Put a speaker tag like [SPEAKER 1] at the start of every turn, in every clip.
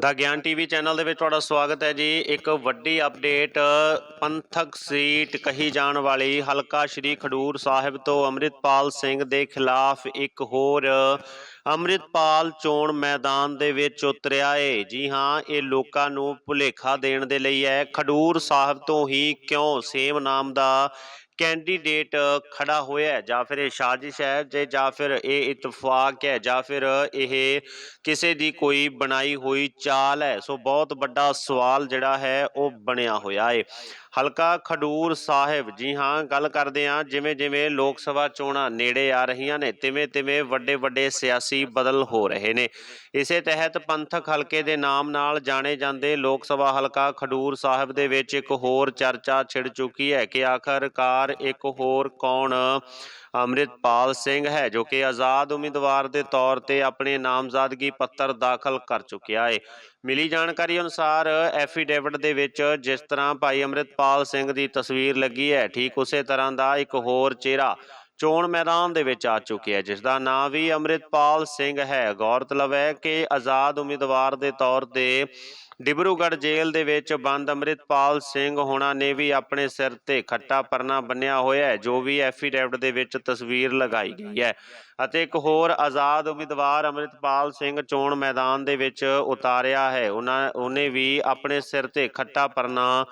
[SPEAKER 1] ਦਾ ਗਿਆਨ TV channel ਦੇ ਵਿੱਚ ਤੁਹਾਡਾ ਸਵਾਗਤ ਹੈ ਜੀ। ਇੱਕ ਵੱਡੀ ਅਪਡੇਟ, ਪੰਥਕ ਸੀਟ ਕਹੀ ਜਾਣ ਵਾਲੀ ਹਲਕਾ ਸ਼੍ਰੀ ਖਡੂਰ ਸਾਹਿਬ ਤੋਂ ਅੰਮ੍ਰਿਤਪਾਲ ਸਿੰਘ ਦੇ ਖਿਲਾਫ ਇੱਕ ਹੋਰ ਅੰਮ੍ਰਿਤਪਾਲ ਚੋਣ ਮੈਦਾਨ ਦੇ ਵਿੱਚ ਉਤਰਿਆ ਏ। ਜੀ ਹਾਂ, ਇਹ ਲੋਕਾਂ ਨੂੰ ਭੁਲੇਖਾ ਦੇਣ ਦੇ ਲਈ ਹੈ। ਖਡੂਰ ਸਾਹਿਬ ਤੋਂ ਹੀ ਕਿਉਂ ਸੇਮ ਨਾਮ ਦਾ ਕੈਂਡੀਡੇਟ ਖੜਾ ਹੋਇਆ ਹੈ, ਜਾਂ ਫਿਰ ਇਹ ਸਾਜ਼ਿਸ਼ ਹੈ ਜੇ, ਜਾਂ ਫਿਰ ਇਹ ਇਤਫਾਕ ਹੈ, ਜਾਂ ਫਿਰ ਇਹ ਕਿਸੇ ਦੀ ਕੋਈ ਬਣਾਈ ਹੋਈ ਚਾਲ ਹੈ। ਸੋ ਬਹੁਤ ਵੱਡਾ ਸਵਾਲ ਜਿਹੜਾ ਹੈ, ਉਹ ਬਣਿਆ ਹੋਇਆ ਹੈ। ਹਲਕਾ ਖਡੂਰ ਸਾਹਿਬ। ਜੀ ਹਾਂ, ਗੱਲ ਕਰਦੇ ਹਾਂ। ਜਿਵੇਂ ਜਿਵੇਂ ਲੋਕ ਸਭਾ ਚੋਣਾਂ ਨੇੜੇ ਆ ਰਹੀਆਂ ਨੇ, ਤਿਵੇਂ ਤਿਵੇਂ ਵੱਡੇ ਵੱਡੇ ਸਿਆਸੀ ਬਦਲ ਹੋ ਰਹੇ ਨੇ। ਇਸੇ ਤਹਿਤ ਪੰਥਕ ਹਲਕੇ ਦੇ ਨਾਮ ਨਾਲ ਜਾਣੇ ਜਾਂਦੇ ਲੋਕ ਸਭਾ ਹਲਕਾ ਖਡੂਰ ਸਾਹਿਬ ਦੇ ਵਿੱਚ ਇੱਕ ਹੋਰ ਚਰਚਾ ਛਿੜ ਚੁੱਕੀ ਹੈ ਕਿ ਆਖਰਕਾਰ ਇੱਕ ਹੋਰ ਕੌਣ? ਅੰਮ੍ਰਿਤਪਾਲ ਸਿੰਘ ਹੈ, ਜੋ ਕਿ ਆਜ਼ਾਦ ਉਮੀਦਵਾਰ ਦੇ ਤੌਰ ਤੇ ਆਪਣੇ ਨਾਮਜ਼ਦਗੀ ਪੱਤਰ ਦਾਖਲ ਕਰ ਚੁੱਕਿਆ ਹੈ ਮਿਲੀ ਜਾਣਕਾਰੀ ਅਨੁਸਾਰ ਐਫੀਡੇਵਿਟ ਦੇ ਵਿੱਚ ਜਿਸ ਤਰ੍ਹਾਂ ਭਾਈ ਅੰਮ੍ਰਿਤਪਾਲ ਸਿੰਘ ਦੀ ਤਸਵੀਰ ਲੱਗੀ ਹੈ, ਠੀਕ ਉਸੇ ਤਰ੍ਹਾਂ ਦਾ ਇੱਕ ਹੋਰ ਚਿਹਰਾ ਚੋਣ ਮੈਦਾਨ ਦੇ ਵਿੱਚ ਆ ਚੁੱਕਿਆ ਹੈ ਜਿਸ ਦਾ ਨਾਮ ਵੀ ਅੰਮ੍ਰਿਤਪਾਲ ਸਿੰਘ ਹੈ। ਗੌਰਤਲਬ ਹੈ ਕਿ ਆਜ਼ਾਦ ਉਮੀਦਵਾਰ ਦੇ ਤੌਰ ਤੇ ਡਿਬਰੂਗੜ੍ਹ ਜੇਲ੍ਹ ਦੇ ਵਿੱਚ ਬੰਦ ਅੰਮ੍ਰਿਤਪਾਲ ਸਿੰਘ ਹੋਣਾ ਨੇ ਵੀ ਆਪਣੇ ਸਿਰ ਤੇ ਖੱਟਾ ਪਰਨਾ ਬੰਨਿਆ ਹੋਇਆ ਹੈ ਜੋ ਵੀ ਐਫੀਡੇਵਿਟ ਦੇ ਵਿੱਚ ਤਸਵੀਰ ਲਗਾਈ ਗਈ ਹੈ। ਅਤੇ ਇੱਕ ਹੋਰ ਆਜ਼ਾਦ ਉਮੀਦਵਾਰ ਅੰਮ੍ਰਿਤਪਾਲ ਸਿੰਘ ਚੋਣ ਮੈਦਾਨ ਦੇ ਵਿੱਚ ਉਤਾਰਿਆ ਹੈ। ਉਹਨਾਂ ਉਹਨੇ ਵੀ ਆਪਣੇ ਸਿਰ ਤੇ ਖੱਟਾ ਪਰਨਾ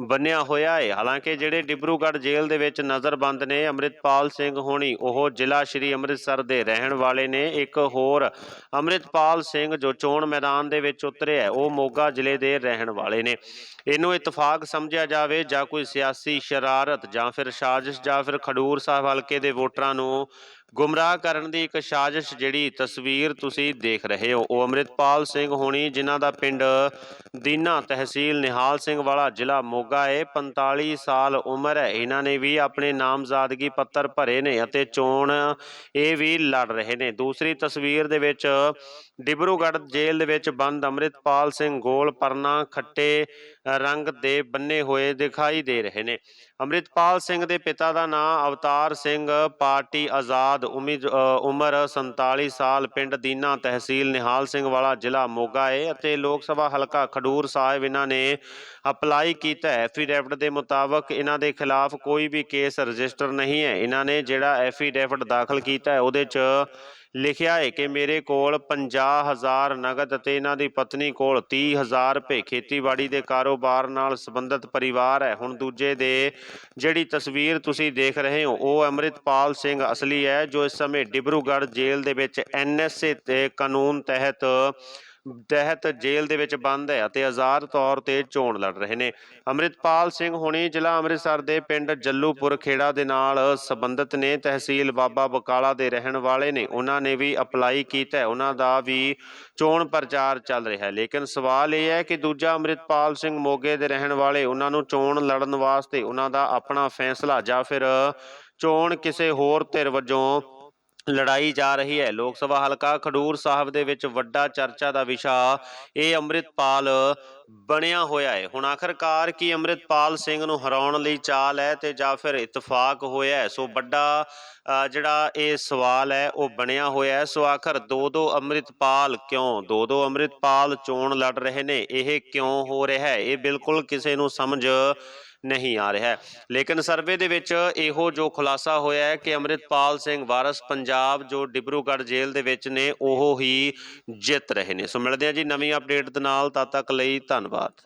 [SPEAKER 1] ਬੰਨਿਆ ਹੋਇਆ ਹੈ। ਹਾਲਾਂਕਿ ਜਿਹੜੇ ਡਿਬਰੂਗੜ੍ਹ ਜੇਲ੍ਹ ਦੇ ਵਿੱਚ ਨਜ਼ਰਬੰਦ ਨੇ ਅੰਮ੍ਰਿਤਪਾਲ ਸਿੰਘ ਹੋਣੀ ਉਹ ਜ਼ਿਲ੍ਹਾ ਸ਼੍ਰੀ ਅੰਮ੍ਰਿਤਸਰ ਦੇ ਰਹਿਣ ਵਾਲੇ ਨੇ। ਇੱਕ ਹੋਰ ਅੰਮ੍ਰਿਤਪਾਲ ਸਿੰਘ ਜੋ ਚੋਣ ਮੈਦਾਨ ਦੇ ਵਿੱਚ ਉਤਰਿਆ ਹੈ, ਉਹ ਮੋਗਾ ਜ਼ਿਲ੍ਹੇ ਦੇ ਰਹਿਣ ਵਾਲੇ ਨੇ। ਇਹਨੂੰ ਇਤਫਾਕ ਸਮਝਿਆ ਜਾਵੇ ਜਾਂ ਕੋਈ ਸਿਆਸੀ ਸ਼ਰਾਰਤ ਜਾਂ ਫਿਰ ਸਾਜ਼ਿਸ਼ ਜਾਂ ਫਿਰ ਖਡੂਰ ਸਾਹਿਬ ਹਲਕੇ ਦੇ ਵੋਟਰਾਂ ਨੂੰ ਗੁੰਮਰਾਹ ਕਰਨ ਦੀ ਇੱਕ ਸਾਜ਼ਿਸ਼ ਜਿਹੜੀ ਤਸਵੀਰ ਤੁਸੀਂ ਦੇਖ ਰਹੇ ਹੋ, ਉਹ ਅੰਮ੍ਰਿਤਪਾਲ ਸਿੰਘ ਹੋਣੀ, ਜਿਨ੍ਹਾਂ ਦਾ ਪਿੰਡ ਦੀਨਾ ਤਹਿਸੀਲ ਨਿਹਾਲ ਸਿੰਘ ਵਾਲਾ ਜ਼ਿਲ੍ਹਾ ਮੋਗਾ ਹੈ 45 ਸਾਲ ਉਮਰ ਹੈ। ਇਹਨਾਂ ਨੇ ਵੀ ਆਪਣੇ ਨਾਮਜ਼ਦਗੀ ਪੱਤਰ ਭਰੇ ਨੇ ਅਤੇ ਚੋਣ ਇਹ ਵੀ ਲੜ ਰਹੇ ਨੇ। ਦੂਸਰੀ ਤਸਵੀਰ ਦੇ ਵਿੱਚ ਡਿਬਰੂਗੜ੍ਹ ਜੇਲ੍ਹ ਦੇ ਵਿੱਚ ਬੰਦ ਅੰਮ੍ਰਿਤਪਾਲ ਸਿੰਘ ਗੋਲ ਪਰਨਾ ਖੱਟੇ ਰੰਗ ਦੇ ਬੰਨੇ ਹੋਏ ਦਿਖਾਈ ਦੇ ਰਹੇ ਨੇ। ਅੰਮ੍ਰਿਤਪਾਲ ਸਿੰਘ ਦੇ ਪਿਤਾ ਦਾ ਨਾਮ ਅਵਤਾਰ ਸਿੰਘ, ਪਾਰਟੀ ਆਜ਼ਾਦ ਉਮੀਦ ਉਮਰ 47 ਸਾਲ ਪਿੰਡ ਦੀਨਾ ਤਹਿਸੀਲ ਨਿਹਾਲ ਸਿੰਘ ਵਾਲਾ ਜ਼ਿਲ੍ਹਾ ਮੋਗਾ ਹੈ ਅਤੇ ਲੋਕ ਸਭਾ ਹਲਕਾ ਖਡੂਰ ਸਾਹਿਬ ਇਹਨਾਂ ਨੇ ਅਪਲਾਈ ਕੀਤਾ ਹੈ। ਐਫੀਡੇਵਿਟ ਦੇ ਮੁਤਾਬਕ ਇਹਨਾਂ ਦੇ ਖਿਲਾਫ ਕੋਈ ਵੀ ਕੇਸ ਰਜਿਸਟਰ ਨਹੀਂ ਹੈ। ਇਹਨਾਂ ਨੇ ਜਿਹੜਾ ਐਫੀਡੈਵਿਟ ਦਾਖਲ ਕੀਤਾ ਹੈ, ਉਹਦੇ 'ਚ ਲਿਖਿਆ ਹੈ ਕਿ ਮੇਰੇ ਕੋਲ 50000 ਨਗਦ ਅਤੇ ਇਹਨਾਂ ਦੀ ਪਤਨੀ ਕੋਲ 30000 ਰੁਪਏ। ਖੇਤੀਬਾੜੀ ਦੇ ਕਾਰੋਬਾਰ ਨਾਲ ਸੰਬੰਧਿਤ ਪਰਿਵਾਰ ਹੈ। ਹੁਣ ਦੂਜੇ ਦੇ ਜਿਹੜੀ ਤਸਵੀਰ ਤੁਸੀਂ ਦੇਖ ਰਹੇ ਹੋ, ਉਹ ਅੰਮ੍ਰਿਤਪਾਲ ਸਿੰਘ ਅਸਲੀ ਹੈ, ਜੋ ਇਸ ਸਮੇਂ ਡਿਬਰੂਗੜ੍ਹ ਜੇਲ੍ਹ ਦੇ ਵਿੱਚ ਐਨਐਸਏ ਤੇ ਕਾਨੂੰਨ ਤਹਿਤ ਤਹਿਤ ਜੇਲ੍ਹ ਦੇ ਵਿੱਚ ਬੰਦ ਹੈ ਅਤੇ ਆਜ਼ਾਦ ਤੌਰ ਤੇ ਚੋਣ ਲੜ ਰਹੇ ਨੇ। ਅੰਮ੍ਰਿਤਪਾਲ ਸਿੰਘ ਹੁਣੀ ਜ਼ਿਲ੍ਹਾ ਅੰਮ੍ਰਿਤਸਰ ਦੇ ਪਿੰਡ ਜੱਲੂਪੁਰ ਖੇੜਾ ਦੇ ਨਾਲ ਸੰਬੰਧਿਤ ਨੇ। ਤਹਿਸੀਲ ਬਾਬਾ ਬਕਾਲਾ ਦੇ ਰਹਿਣ ਵਾਲੇ ਨੇ। ਉਹਨਾਂ ਨੇ ਵੀ ਅਪਲਾਈ ਕੀਤਾ ਹੈ। ਉਹਨਾਂ ਦਾ ਵੀ ਚੋਣ ਪ੍ਰਚਾਰ ਚੱਲ ਰਿਹਾ ਹੈ। ਲੇਕਿਨ ਸਵਾਲ ਇਹ ਹੈ ਕਿ ਦੂਜਾ ਅੰਮ੍ਰਿਤਪਾਲ ਸਿੰਘ ਮੋਗੇ ਦੇ ਰਹਿਣ ਵਾਲੇ, ਉਹਨਾਂ ਨੂੰ ਚੋਣ ਲੜਨ ਵਾਸਤੇ ਉਹਨਾਂ ਦਾ ਆਪਣਾ ਫੈਸਲਾ ਜਾਂ ਫਿਰ ਚੋਣ ਕਿਸੇ ਹੋਰ ਧਿਰ ਵਜੋਂ ਲੜਾਈ ਜਾ ਰਹੀ ਹੈ। ਲੋਕ ਸਭਾ ਹਲਕਾ ਖਡੂਰ ਸਾਹਿਬ ਦੇ ਵਿੱਚ ਵੱਡਾ ਚਰਚਾ ਦਾ ਵਿਸ਼ਾ ਇਹ ਅੰਮ੍ਰਿਤਪਾਲ ਬਣਿਆ ਹੋਇਆ ਹੈ। ਹੁਣ ਆਖਰਕਾਰ ਕੀ ਅੰਮ੍ਰਿਤਪਾਲ ਸਿੰਘ ਨੂੰ ਹਰਾਉਣ ਲਈ ਚਾਲ ਹੈ ਤੇ ਜਾਂ ਫਿਰ ਇਤਫਾਕ ਹੋਇਆ ਹੈ? ਸੋ ਵੱਡਾ ਜਿਹੜਾ ਇਹ ਸਵਾਲ ਹੈ ਉਹ ਬਣਿਆ ਹੋਇਆ ਹੈ। ਸੋ ਆਖਰ ਦੋ ਦੋ ਅੰਮ੍ਰਿਤਪਾਲ ਕਿਉਂ, ਦੋ ਦੋ ਅੰਮ੍ਰਿਤਪਾਲ ਚੋਣ ਲੜ ਰਹੇ ਨੇ, ਇਹ ਕਿਉਂ ਹੋ ਰਿਹਾ ਹੈ? ਇਹ ਬਿਲਕੁਲ ਕਿਸੇ ਨੂੰ ਸਮਝ ਨਹੀਂ ਆ ਰਿਹਾ ਲੇਕਿਨ ਸਰਵੇ ਦੇ ਵਿੱਚ ਇਹੋ ਜੋ ਖੁਲਾਸਾ ਹੋਇਆ ਹੈ ਕਿ ਅੰਮ੍ਰਿਤਪਾਲ ਸਿੰਘ ਵਾਰਸ ਪੰਜਾਬ ਜੋ ਡਿਬਰੂਗੜ੍ਹ ਜੇਲ੍ਹ ਦੇ ਵਿੱਚ ਨੇ, ਉਹ ਹੀ ਜਿੱਤ ਰਹੇ ਨੇ। ਸੋ ਮਿਲਦੇ ਹਾਂ ਜੀ ਨਵੀਂ ਅਪਡੇਟ ਦੇ ਨਾਲ। ਤਦ ਤੱਕ ਲਈ ਧੰਨਵਾਦ।